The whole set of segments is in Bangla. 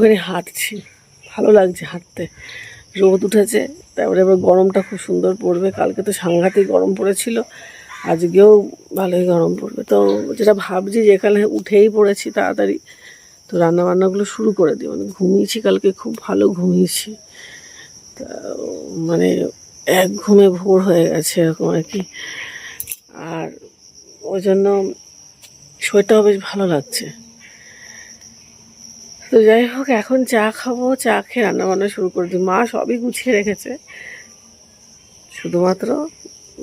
একটুখানি হাঁটছি। ভালো লাগছে হাঁটতে। রোদ উঠেছে, তারপরে এবার গরমটা খুব সুন্দর পড়বে। কালকে তো সাংঘাতিক গরম পড়েছিল, আজকেও ভালোই গরম পড়বে। তো যেটা ভাবছি যে এখানে উঠেই পড়েছি তাড়াতাড়ি। তো রান্না বান্নাগুলো শুরু করে দিই। মানে ঘুমিয়েছি কালকে, খুব ভালো ঘুমিয়েছি। তা মানে এক ঘুমে ভোর হয়ে গেছে এরকম আর কি। আর ওই জন্য শরীরটাও বেশ ভালো লাগছে। তো যাই হোক, এখন চা খাব, চা খেয়ে রান্না বান্না শুরু করে দিই। মা সবই গুছিয়ে রেখেছে। শুধুমাত্র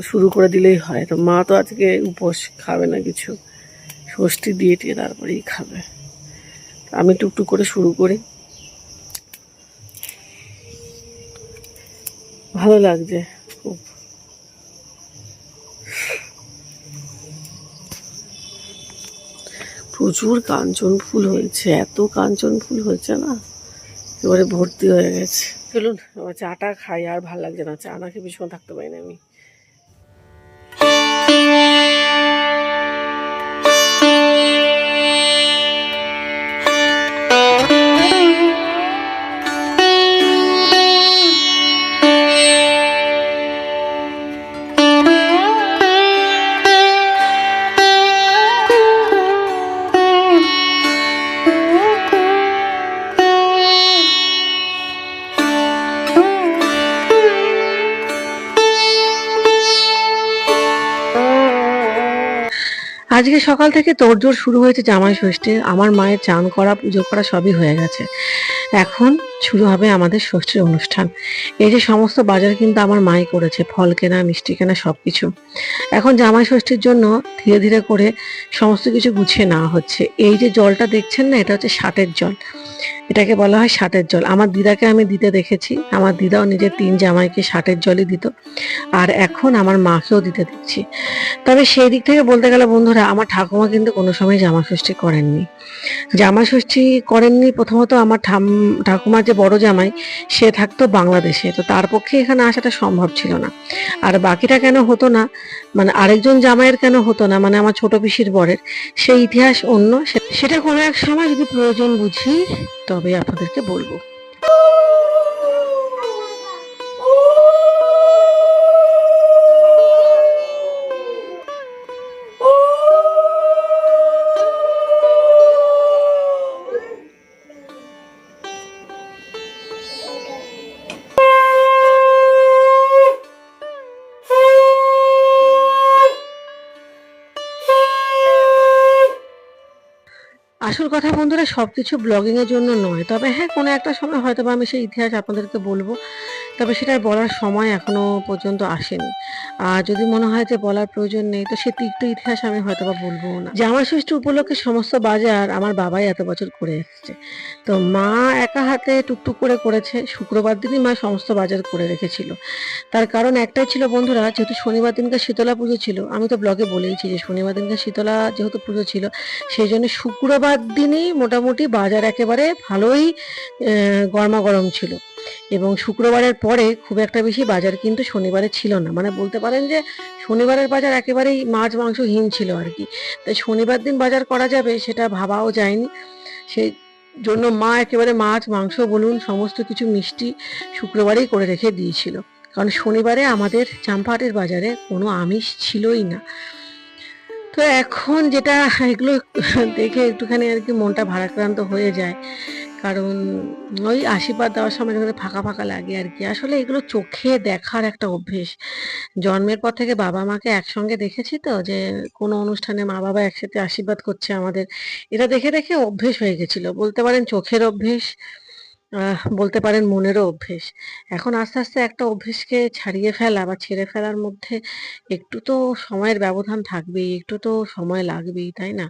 শুরু করে দিলেই হয়। তো মা তো আজকে উপোস, খাবে না কিছু। ষষ্ঠী দিয়ে টিয়ে তারপরেই খাবে। আমি টুকটুক করে শুরু করি। ভালো লাগছে। প্রচুর কাঞ্চন ফুল হয়েছে, এত কাঞ্চন ফুল হয়েছে না? এবারে ভর্তি হয়ে গেছে। চলুন আমার চাটা খাই, আর ভালো লাগছে না। চা না খেয়ে ভীষণ থাকতে পারি না আমি। আজকে সকাল থেকে তোড়জোড় শুরু হয়েছে জামাই ষষ্ঠীর আমার মায়ের চান করা, পুজো করা সবই হয়ে গেছে। এখন শুরু হবে আমাদের ষষ্ঠীর অনুষ্ঠান। এই যে সমস্ত বাজার কিন্তু আমার মাই করেছে, ফল কেনা, মিষ্টি কেনা সব কিছু এখন জামাই ষষ্ঠীর জন্য ধীরে ধীরে করে সমস্ত কিছু গুছিয়ে নেওয়া হচ্ছে। এই যে জলটা দেখছেন না, এটা হচ্ছে ষাটের জল। এটাকে বলা হয় ষাটের জল। আমার দিদাকে আমি দিতে দেখেছি। আমার দিদাও নিজের তিন জামাইকে ষাটের জলই দিত। আর এখন আমার মাকেও দিতে দেখছি। তবে সেই দিক থেকে বলতে গেলে বন্ধুরা, আমার ঠাকুমা কিন্তু কোনো সময় জামা ষষ্ঠী করেননি। জামা ষষ্ঠী করেননি প্রথমত আমার ঠাম, ঠাকুমার যে বড় জামাই, সে থাকতো বাংলাদেশে। তো তার পক্ষে এখানে আসাটা সম্ভব ছিল না। আর বাকিটা কেন হতো না? মানে আরেকজন জামাইয়ের কেন হতো না? মানে আমার ছোট পিসির বরের। সেই ইতিহাস অন্য। সেটা কোনো এক সময় যদি প্রয়োজন বুঝি তবে আপনাদেরকে বলব। আসল কথা বন্ধুরা, সবকিছু ব্লগিং এর জন্য নয়। তবে হ্যাঁ কোনো একটা সময় হয়তো বা আমি সেই ইতিহাস আপনাদেরকে বলব। তবে সেটা বলার সময় এখনও পর্যন্ত আসেনি। আর যদি মনে হয় যে বলার প্রয়োজন নেই, তো সে তিক্ত ইতিহাস আমি হয়তো বা বলব না। জামাই ষষ্ঠী উপলক্ষে সমস্ত বাজার আমার বাবাই এত বছর করে এসেছে। তো মা একা হাতে টুকটুক করে করেছে, শুক্রবার দিনই মা সমস্ত বাজার করে রেখেছিল। তার কারণ একটাই ছিল বন্ধুরা, যেহেতু শনিবার দিনকে শীতলা পুজো ছিল, আমি তো ব্লগে বলেইছি যে শনিবার দিনকে শীতলা যেহেতু পুজো ছিল, সেই জন্য শুক্রবার দিনই মোটামুটি বাজার একেবারে ভালোই গরমা গরম ছিল। এবং শুক্রবারের পরে খুব একটা বেশি বাজার কিন্তু শনিবারে ছিল না। মানে বলতে পারেন যে শনিবারের বাজার একেবারেই মাছ, মাংসহীন ছিল আর কি। তাই শনিবার দিন বাজার করা যাবে সেটা ভাবাও যায়নি। সেই জন্য মা একেবারে মাছ, মাংস, বলুন, সমস্ত কিছু মিষ্টি শুক্রবারেই করে রেখে দিয়েছিল। কারণ শনিবারে আমাদের চাম্পাহাটের বাজারে কোনো আমিষ ছিলই না। তো এখন যেটা এগুলো দেখে একটুখানি আর কি মনটা ভারাক্রান্ত হয়ে যায়। কারণ ওই আশীর্বাদ দেওয়ার সময় যখন ফাঁকা ফাঁকা লাগে আর কি। আসলে এগুলো চোখে দেখার একটা অভ্যেস। জন্মের পর থেকে বাবা মাকে একসঙ্গে দেখেছি তো, যে কোনো অনুষ্ঠানে মা বাবা একসাথে আশীর্বাদ করছে আমাদের। এটা দেখে দেখে অভ্যেস হয়ে গেছিল। বলতে পারেন চোখের অভ্যেস বলতে পারেন মনেরও অভ্যেস। এখন আস্তে আস্তে একটা অভ্যেসকে ছাড়িয়ে ফেলা বা ছেড়ে ফেলার মধ্যে একটু তো সময়ের ব্যবধান থাকবেই, একটু তো সময় লাগবেই, তাই না?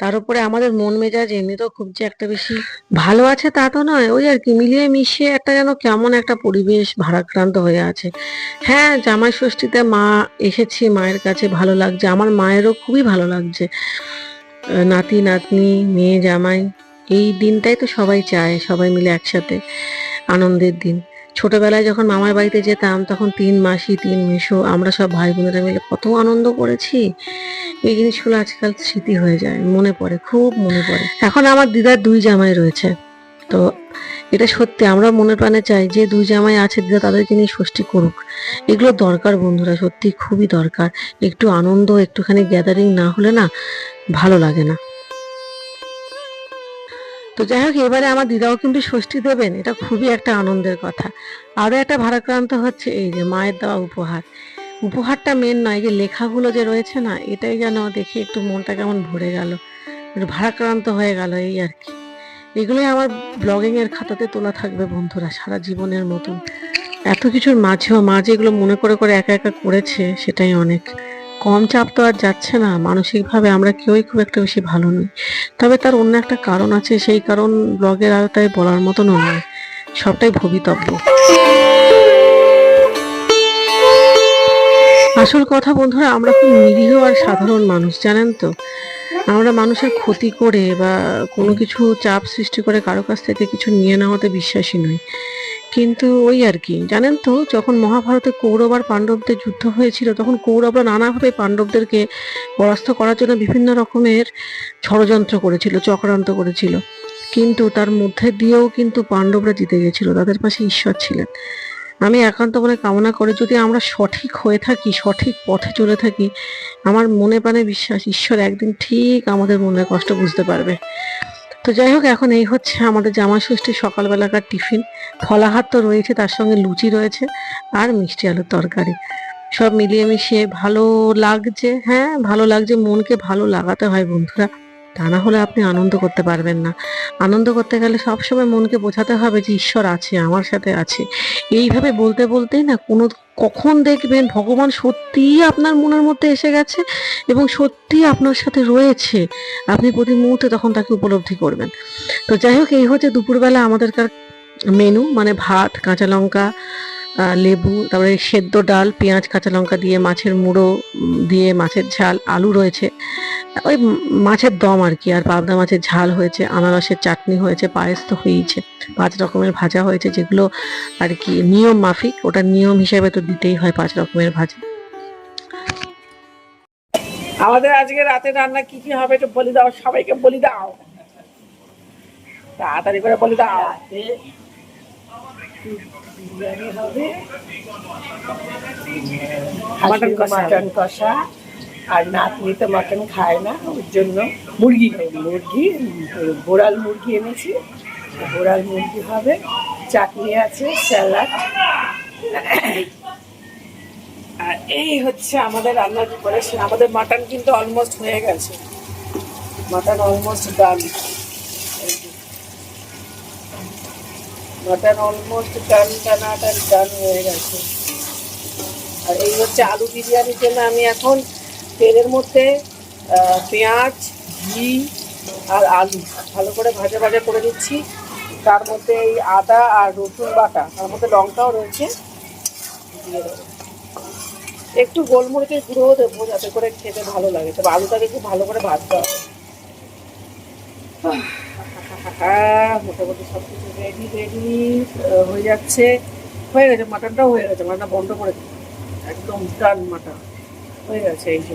তার উপরে আমাদের মন মেজাজ এমনিতেও খুব যে একটা বেশি ভালো আছে তা তো নয়, ওই আর কি, মিলিয়ে মিশিয়ে একটা যেন কেমন একটা পরিবেশ ভারাক্রান্ত হয়ে আছে। হ্যাঁ জামাই ষষ্ঠীতে মা এসেছি মায়ের কাছে ভালো লাগছে, আমার মায়েরও খুবই ভালো লাগছে। নাতি, নাতনি, মেয়ে, জামাই, এই দিনটাই তো সবাই চায়, সবাই মিলে একসাথে আনন্দের দিন। ছোটবেলায় যখন মামার বাড়িতে যেতাম, তখন তিন মাসি, তিন মেশো, আমরা সব ভাই বোনেরা মিলে কত আনন্দ করেছি। এই জিনিসগুলো আজকাল স্মৃতি হয়ে যায়, মনে পড়ে, খুব মনে পড়ে। এখন আমার দিদার দুই জামাই রয়েছে। তো এটা সত্যি, আমরা মনে প্রাণে চাই যে দুই জামাই আছে, দিদা তাদেরকে নিয়ে ষষ্ঠী করুক। এগুলো দরকার বন্ধুরা, সত্যি খুবই দরকার। একটু আনন্দ, একটুখানি গ্যাদারিং না হলে না ভালো লাগে না। তো যাই হোক, এবারে আমার দিদাও কিন্তু ষষ্ঠী দেবেন, এটা খুবই একটা আনন্দের কথা। আরও একটা ভারাক্রান্ত হচ্ছে এই যে মায়ের দেওয়া উপহার। উপহারটা মেন নয় যে লেখাগুলো যে রয়েছে না, এটাই যেন দেখি একটু মনটা কেমন ভরে গেল ভারাক্রান্ত হয়ে গেল এই আর কি। এগুলোই আমার ব্লগিংয়ের খাতাতে তোলা থাকবে বন্ধুরা, সারা জীবনের মতন। এত কিছুর মাঝেও মা যেগুলো মনে করে করে একা একা করেছে, সেটাই অনেক। কম চাপ তো আর যাচ্ছে না। মানসিকভাবে আমরা কেউই খুব একটা বেশি ভালো নই। তবে তার অন্য একটা কারণ আছে, সেই কারণ ব্লগের আওতায় বলার মতনও নয়। সবটাই ভবিতব্য। আসল কথা বন্ধুরা, আমরা খুব নিরীহ আর সাধারণ মানুষ, জানেন তো? আমরা মানুষের ক্ষতি করে বা কোনো কিছু চাপ সৃষ্টি করে কারও কাছ থেকে কিছু নিয়ে নেওয়াতে বিশ্বাসী নই। কিন্তু ওই আর কি। জানেন তো, যখন মহাভারতে কৌরব আর পাণ্ডবদের যুদ্ধ হয়েছিল, তখন কৌরবরা নানাভাবে পাণ্ডবদেরকে পরাস্ত করার জন্য বিভিন্ন রকমের ষড়যন্ত্র করেছিল, চক্রান্ত করেছিল। কিন্তু তার মধ্যে দিয়েও কিন্তু পাণ্ডবরা জিতে গেছিল, তাদের পাশে ঈশ্বর ছিলেন। আমি একান্ত মনে কামনা করি, যদি আমরা সঠিক হয়ে থাকি, সঠিক পথে চলে থাকি, আমার মনে প্রাণে বিশ্বাস, ঈশ্বর একদিন ঠিক আমাদের মনের কষ্ট বুঝতে পারবে। তো যাই হোক, এখন এই হচ্ছে আমাদের জামা ষষ্ঠীর সকালবেলাকার টিফিন। ফলাহার তো রয়েছে, তার সঙ্গে লুচি রয়েছে আর মিষ্টি আলুর তরকারি। সব মিলিয়ে মিশিয়ে ভালো লাগছে হ্যাঁ ভালো লাগছে, মনকে ভালো লাগাতে হয় বন্ধুরা। তা না হলে আপনি আনন্দ করতে পারবেন না। আনন্দ করতে গেলে সবসময় মনকে বোঝাতে হবে যে, ঈশ্বর আছে, আমার সাথে আছে। এইভাবে বলতে বলতেই না কোনো কখন দেখবেন ভগবান সত্যিই আপনার মনের মধ্যে এসে গেছে এবং সত্যিই আপনার সাথে রয়েছে। আপনি প্রতি মুহূর্তে তখন তাকে উপলব্ধি করবেন। তো যাই হোক, এই হচ্ছে দুপুরবেলা আমাদেরকার মেনু মানে ভাত, কাঁচা লঙ্কা লেবু, তারপরে সেদ্ধ ডাল, পেঁয়াজ, কাঁচা লঙ্কা দিয়ে, মাছের মুড়ো দিয়ে মাছের ঝাল, আলু রয়েছে। ওই মাছের দম আর কি, আর পাবদা মাছের ঝাল হয়েছে, আনারসের চাটনি হয়েছে, পায়েস তো হয়েইছে, পাঁচ রকমের ভাজা হয়েছে, যেগুলো আর কি নিয়ম মাফিক, ওটা নিয়ম হিসেবে তো দিতেই হয় পাঁচ রকমের ভাজা। আমাদের আজকে রাতে রান্না কি কি হবে একটু বলি দাও, সবাইকে বলি দাও। তাড়াতাড়ি করে বলে দাও। বিরিয়ানি হবে। মাটন কষা। আর নাতনি তো মাটন খায় না ওর জন্য মুরগি মুরগি বোড়াল মুরগি এনেছি। বোড়াল মুরগি হবে চাটনি আছে স্যালাড। আর এই হচ্ছে আমাদের রান্নার প্রিপারেশন আমাদের মাটন কিন্তু অলমোস্ট হয়ে গেছে। Mutton almost done mutton almost টানা টান ডান হয়ে গেছে। আর এই হচ্ছে আলু বিরিয়ানির জন্য আমি এখন তেলের মধ্যে পেঁয়াজ, ঘি আর আলু ভালো করে ভাজা ভাজা করে দিচ্ছি তার মধ্যে এই আদা আর রসুন বাটা, তার মধ্যে লঙ্কাও রয়েছে। একটু গোলমরিচের গুঁড়োও দেবো যাতে করে খেতে ভালো লাগে। তবে আলুটাকে খুব ভালো করে ভাজতে হবে। আহ, মোটামুটি সব কিছু রেডি রেডি হয়ে যাচ্ছে। হয়ে গেছে মাটনটাও হয়ে গেছে মাটনটা বন্ধ করে একদম ডান মাটন হয়ে গেছে এই যে।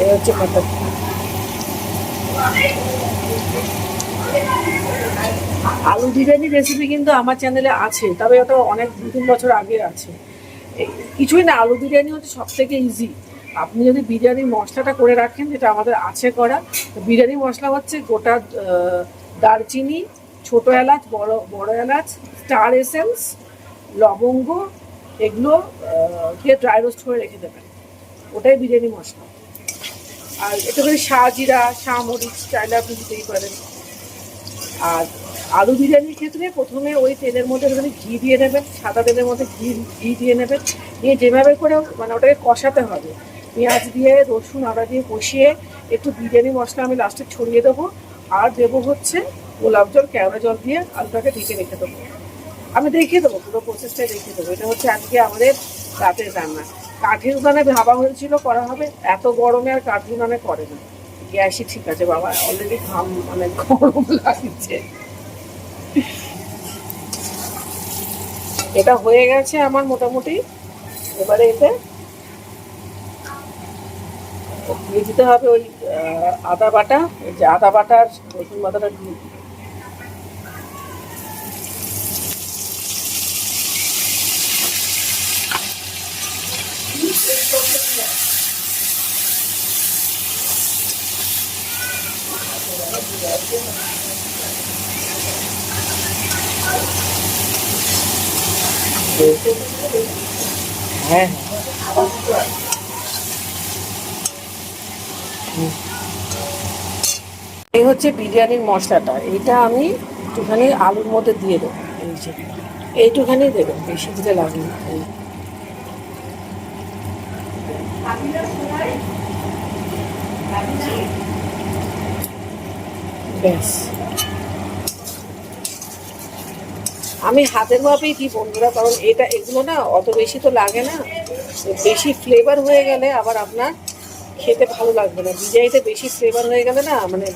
এই হচ্ছে মাটন আলু বিরিয়ানি রেসিপি কিন্তু আমার চ্যানেলে আছে তবে ওটা অনেক দু তিন বছর আগে আছে। কিছুই না আলু বিরিয়ানি হচ্ছে সব থেকে ইজি আপনি যদি বিরিয়ানি মশলাটা করে রাখেন, যেটা আমাদের আছে করা বিরিয়ানি মশলা হচ্ছে গোটা দারচিনি, ছোট এলাচ, বড় বড় এলাচ, স্টার এসেন্স, লবঙ্গ, এগুলো দিয়ে ড্রাই রোস্ট করে রেখে দেবেন। ওটাই বিরিয়ানি মশলা। আর একটু করে শাহ জিরা শাহ মরিচ চাইলে আপনি দিতেই পারেন। আর আলু বিরিয়ানির ক্ষেত্রে প্রথমে ওই তেলের মধ্যে একটুখানি ঘি দিয়ে নেবেন, সাদা তেলের মধ্যে ঘি ঘি দিয়ে নেবেন। দিয়ে যেভাবে করে মানে ওটাকে কষাতে হবে। পেঁয়াজ দিয়ে, রসুন, আদা দিয়ে কষিয়ে একটু বিরিয়ানি মশলা আমি লাস্টে ছড়িয়ে দেবো। আর দেবো হচ্ছে গোলাপ জল, কেওড়া জল দিয়ে আলুটাকে ঢেকে রেখে দেবো। আমি দেখিয়ে দেবো, পুরো প্রসেসটাই দেখিয়ে দেবো। এটা হচ্ছে আজকে আমাদের রাতের রান্না। কাঠের উনানে ভাবা হয়েছিল করা হবে, এত গরমে আর কাঠের উনানে করে না। গ্যাসই ঠিক আছে বাবা অলরেডি ঘাম মানে গরম লাগছে। এটা হয়ে গেছে আমার মোটামুটি। এবারে এতে দিয়ে দিতে হবে ওই আদা বাটা এই যে আদা বাটা আর রসুন বাটাটা দিয়ে দিই। হ্যাঁ এই হচ্ছে বিরিয়ানির মশলাটা। এটা আমি একটুখানি আলুর মধ্যে দিয়ে দেবো। এই যে, এইটুখানি দেবো, বেশি দিতে লাগবে ব্যাস। আমি হাতের মাপেই দিই বন্ধুরা, কারণ এটা, এগুলো না অত বেশি তো লাগে না। বেশি ফ্লেভার হয়ে গেলে আবার আপনার খেতে ভালো লাগবে না। বিরিয়ানিতে বেশি ফ্লেভার হয়ে গেলে না মানে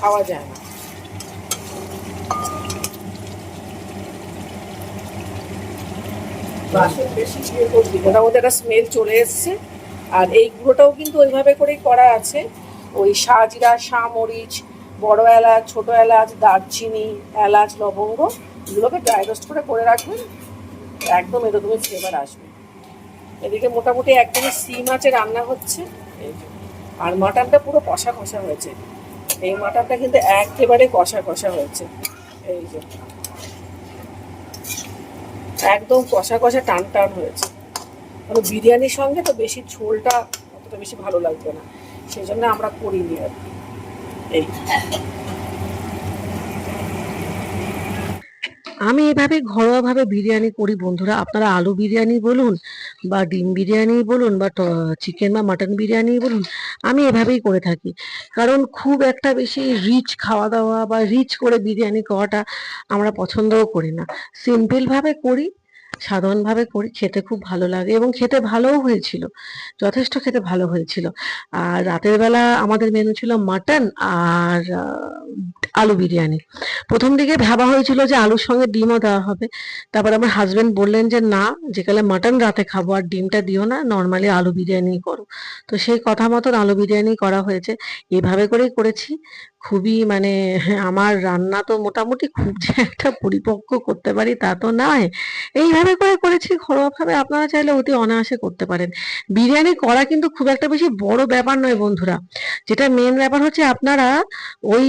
খাওয়া যায় না। মধ্যে একটা স্মেল চলে এসছে। আর এই গুঁড়োটাও কিন্তু ওইভাবে করেই করা আছে। ওই সাজিরা মরিচ বড় এলাচ ছোট এলাচ দারচিনি এলাচ লবঙ্গ এগুলোকে ড্রাই রোস্ট করে করে রাখবেন একদম এরকমই ফ্লেভার আসবে। এদিকে মোটামুটি একদমই সিম আছে রান্না হচ্ছে। আর মাটনটা পুরো কষা কষা হয়েছে। এই মাটনটা কিন্তু একেবারে কষা কষা হয়েছে। এই যে। একদম কষা কষা টান টান হয়েছে। মানে বিরিয়ানির সঙ্গে তো বেশি ঝোলটা অতটা বেশি ভালো লাগবে না। সেই জন্য আমরা করিনি আর কি। এই। আমি এভাবে ঘরোয়াভাবে বিরিয়ানি করি, বন্ধুরা। আপনারা আলু বিরিয়ানি বলুন বা ডিম বিরিয়ানি বলুন বা চিকেন বা মাটন বিরিয়ানি বলুন, আমি এভাবেই করে থাকি। কারণ খুব একটা বেশি রিচ খাওয়া দাওয়া বা রিচ করে বিরিয়ানি করাটা আমরা পছন্দও করি না। সিম্পলভাবে করি সাধারণভাবে করি, খেতে খুব ভালো লাগে এবং খেতে ভালোও হয়েছিল, যথেষ্ট খেতে ভালো হয়েছিল। আর রাতের বেলা আমাদের মেনু ছিল মাটন আর আলু বিরিয়ানি। প্রথম দিকে ভাবা হয়েছিল যে আলুর সঙ্গে ডিমও দেওয়া হবে। তারপর আমার হাজবেন্ড বললেন যে, না, যেকালে মাটন রাতে খাব আর ডিমটা দিও না নর্মালি আলু বিরিয়ানি করো। তো সেই কথা মতন আলু বিরিয়ানি করা হয়েছে। এভাবে করেই করেছি। খুবই মানে আমার রান্না তো মোটামুটি খুব যে একটা পরিপক্ক করতে পারি তা তো নয়। এইভাবে করে করে করেছি ঘরোয়াভাবে আপনারা চাইলে অতি অনায়াসে করতে পারেন। বিরিয়ানি করা কিন্তু খুব একটা বেশি বড় ব্যাপার নয় বন্ধুরা। যেটা মেন ব্যাপার হচ্ছে আপনারা ওই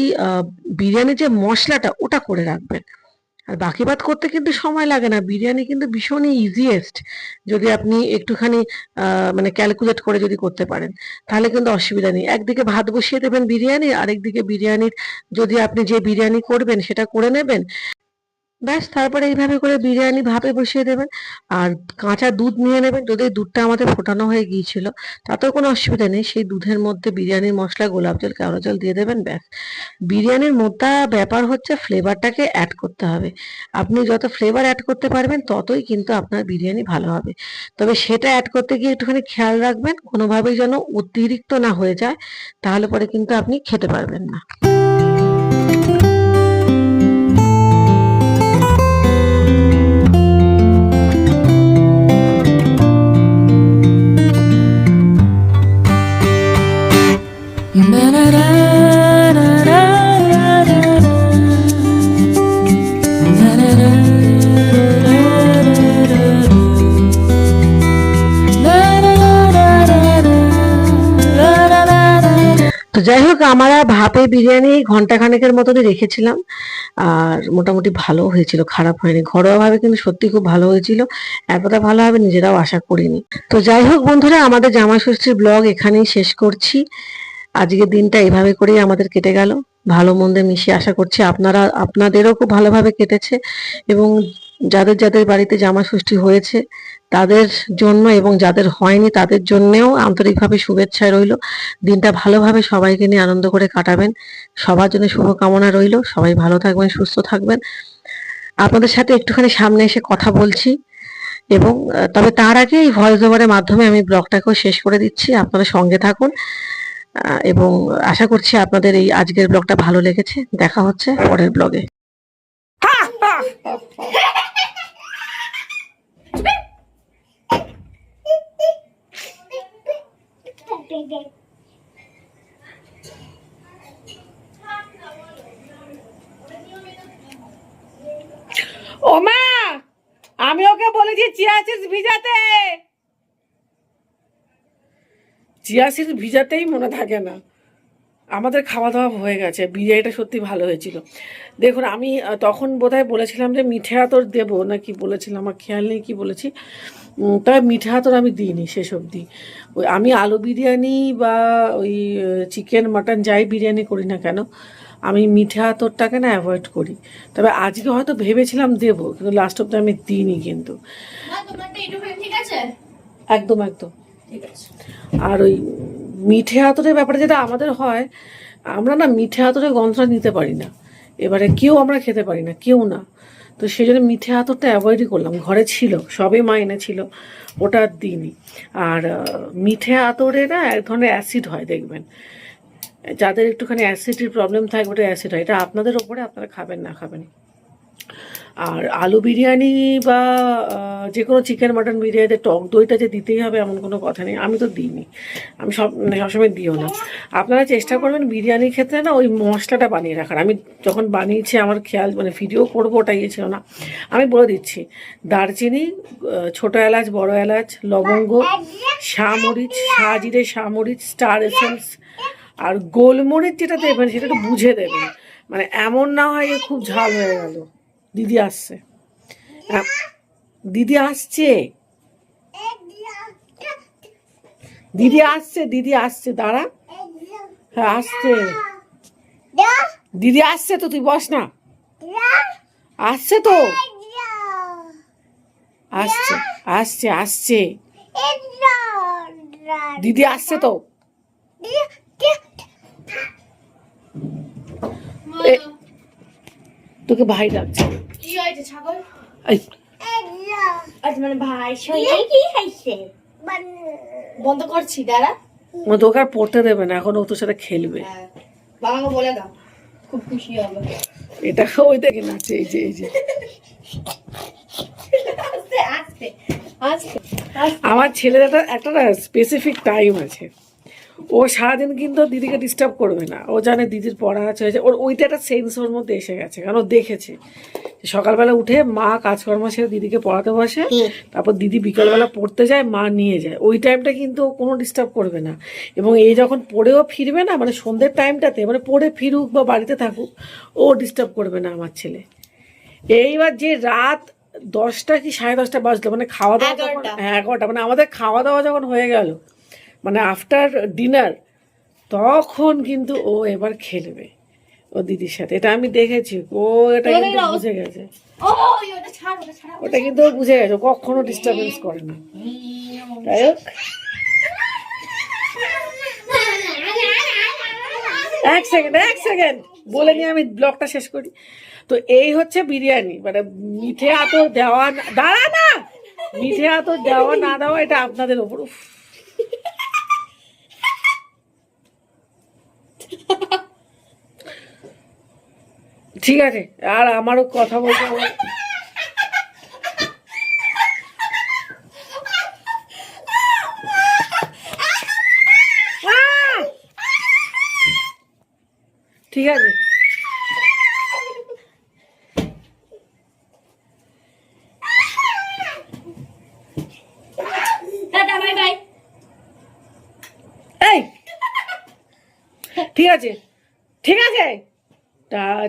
বিরিয়ানির যে মশলাটা ওটা করে রাখবেন। আর বাকি বাদ করতে কিন্তু সময় লাগে না। বিরিয়ানি কিন্তু ভীষণই ইজিয়েস্ট যদি আপনি একটুখানি মানে ক্যালকুলেট করে যদি করতে পারেন। তাহলে কিন্তু অসুবিধা নেই। একদিকে ভাত বসিয়ে দেবেন বিরিয়ানি, আরেকদিকে বিরিয়ানির যদি আপনি যে বিরিয়ানি করবেন সেটা করে নেবেন। ব্যাস, তারপরে এইভাবে করে বিরিয়ানি ভাপে বসিয়ে দেবেন আর কাঁচা দুধ নিয়ে নেবেন। যদি দুধটা আমাদের ফোটানো হয়ে গিয়েছিল, তাতেও কোনো অসুবিধা নেই। সেই দুধের মধ্যে বিরিয়ানির মশলা, গোলাপ জল কেওড়া জল দিয়ে দেবেন, ব্যাস। বিরিয়ানির মোদ্দা ব্যাপার হচ্ছে ফ্লেভারটাকে অ্যাড করতে হবে। আপনি যত ফ্লেভার অ্যাড করতে পারবেন, ততই কিন্তু আপনার বিরিয়ানি ভালো হবে। তবে সেটা অ্যাড করতে গিয়ে একটুখানি খেয়াল রাখবেন, কোনোভাবেই যেন অতিরিক্ত না হয়ে যায়, তাহলে পরে কিন্তু আপনি খেতে পারবেন না। আমরা ভাপে বিরিয়ানি ঘণ্টা খানেকের মতনই রেখেছিলাম। আর মোটামুটি ভালো হয়েছিল, খারাপ হয়নি। ঘরোয়া ভাবে কিন্তু সত্যি খুব ভালো হয়েছিল। এতটা ভালো হবে নিজেরাও আশা করিনি। তো যাই হোক বন্ধুরা, আমাদের জামা ষষ্ঠীর ব্লগ এখানেই শেষ করছি। আজকের দিনটা এভাবে করেই আমাদের কেটে গেল। ভালো মন্দে মিশে আশা করছি আপনারা, আপনাদেরও খুব ভালোভাবে কেটেছে। এবং যাদের যাদের বাড়িতে জামা ষষ্ঠী হয়েছে তাদের জন্য এবং যাদের হয়নি তাদের জন্যেও আন্তরিকভাবে শুভেচ্ছা রইল। দিনটা ভালোভাবে সবাইকে নিয়ে আনন্দ করে কাটাবেন। সবার জন্য শুভকামনা রইল। সবাই ভালো থাকবেন সুস্থ থাকবেন। আপনাদের সাথে একটুখানি সামনে এসে কথা বলছি এবং তবে তার আগে এই ভয়েস ওভারের মাধ্যমে আমি ব্লগটাকেও শেষ করে দিচ্ছি। আপনারা সঙ্গে থাকুন। এবং আশা করছি আপনাদের এই আজকের ব্লগটা ভালো লেগেছে। দেখা হচ্ছে পরের ব্লগে। দেখ ও মা আমি ওকে বলেছি চিয়া ভিজাতে। চিয়া ভিজাতেই মনে থাকে না। আমাদের খাওয়া দাওয়া হয়ে গেছে বিরিয়ানিটা সত্যি ভালো হয়েছিল। দেখুন আমি তখন বোধহয় বলেছিলাম যে মিঠে আতর দেবো না কি বলেছিলাম আমার খেয়াল নেই কি বলেছি। তবে মিঠে আতর আমি দিইনি শেষ অবধি। ওই আমি আলু বিরিয়ানি বা ওই চিকেন মাটন যাই বিরিয়ানি করি না কেন আমি মিঠে আতরটাকে না অ্যাভয়েড করি। তবে আজকে হয়তো ভেবেছিলাম দেবো কিন্তু লাস্ট অব্দি আমি দিইনি কিন্তু। একদম একদম। ঠিক আছে। আর ওই মিঠে আতরের ব্যাপারে যেটা আমাদের হয়, আমরা না মিঠে আতরের গন্ধটা নিতে পারি না। এবারে কেউ আমরা খেতে পারি না, কেউ না। তো সেই জন্য মিঠে আতরটা অ্যাভয়েডই করলাম। ঘরে ছিল সবই মা এনেছিল, ওটা দিইনি। আর মিঠে আতরে না এক ধরনের অ্যাসিড হয়, দেখবেন। যাদের একটুখানি অ্যাসিডের প্রবলেম থাকে ওটা অ্যাসিড হয়। এটা আপনাদের ওপরে আপনারা খাবেন, না খাবেন। আর আলু বিরিয়ানি বা যে কোনো চিকেন মাটন বিরিয়ানিতে টক দইটা যে দিতেই হবে এমন কোনো কথা নেই। আমি তো দিইনি। আমি সব মানে সবসময় দিও না। আপনারা চেষ্টা করবেন বিরিয়ানির ক্ষেত্রে না ওই মশলাটা বানিয়ে রাখার। আমি যখন বানিয়েছি আমার খেয়াল মানে ভিডিও করব ওটা ইয়ে ছিল না। আমি বলে দিচ্ছি, দারচিনি ছোটো এলাচ, বড় এলাচ, লবঙ্গ, শামরিচ, সাজিরে শামরিচ, স্টার এসেন্স আর গোলমরিচ যেটা দেবেন সেটা একটু বুঝে দেবেন। মানে এমন না হয় যে খুব ঝাল হয়ে গেল। দিদি আসছে। দিদি আসছে? দিদি আসছে দিদি আসছে দাঁড়া। হ্যাঁ আসছে। দিদি আসছে তো তুই বস না। আসছে তো? আসছে আসছে আসছে। দিদি আসছে তো? তোকে ভাই কি হয়েছে ছাগল? মানে ভাই কি বন্ধ করছি দাঁড়া। ও তোকে আর পড়তে দেবে না এখন ও তোর সাথে খেলবে। হ্যাঁ বাবাকে বলে দাও খুব খুশি হবে। এটা ওই দেখে নাচে এই যে এই যে। আমার ছেলের একটা একটা না স্পেসিফিক টাইম আছে। ও সারাদিন কিন্তু দিদিকে ডিস্টার্ব করবে না। ও জানে দিদির পড়া আছে হয়েছে। ওর ওইটা একটা সেন্স ওর মধ্যে এসে গেছে কারণ ও দেখেছে। সকালবেলা উঠে মা কাজকর্ম সেরে দিদিকে পড়াতে বসে তারপর দিদি বিকালবেলা পড়তে যায় মা নিয়ে যায়। ওই টাইমটা কিন্তু ও কোনো ডিস্টার্ব করবে না। এবং এই যখন পড়েও ফিরবে না মানে সন্ধ্যের টাইমটাতে মানে পড়ে ফিরুক বা বাড়িতে থাকুক ও ডিস্টার্ব করবে না আমার ছেলে। এইবার যে রাত দশটা কি সাড়ে দশটা বাজলো মানে খাওয়া দাওয়া যখন হ্যাঁ এগারোটা মানে আমাদের খাওয়া দাওয়া যখন হয়ে গেল মানে আফটার ডিনার তখন কিন্তু ও এবার খেলবে ও দিদির সাথে। এটা আমি দেখেছি। ও এটা কিন্তু বুঝে গেছে। ওটা কিন্তু ও বুঝে গেছে। কখনো ডিস্টারবেন্স করে না। তাই হোক। এক সেকেন্ড এক সেকেন্ড বলে নিয়ে আমি ব্লগটা শেষ করি। তো এই হচ্ছে বিরিয়ানি। মানে মিঠে আতর দেওয়া না- দাঁড়া না! মিঠে আতর দেওয়া না দেওয়া এটা আপনাদের ওপর। ঠিক আছে আর আমারও কথা বলতে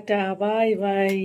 টাটা বাই বাই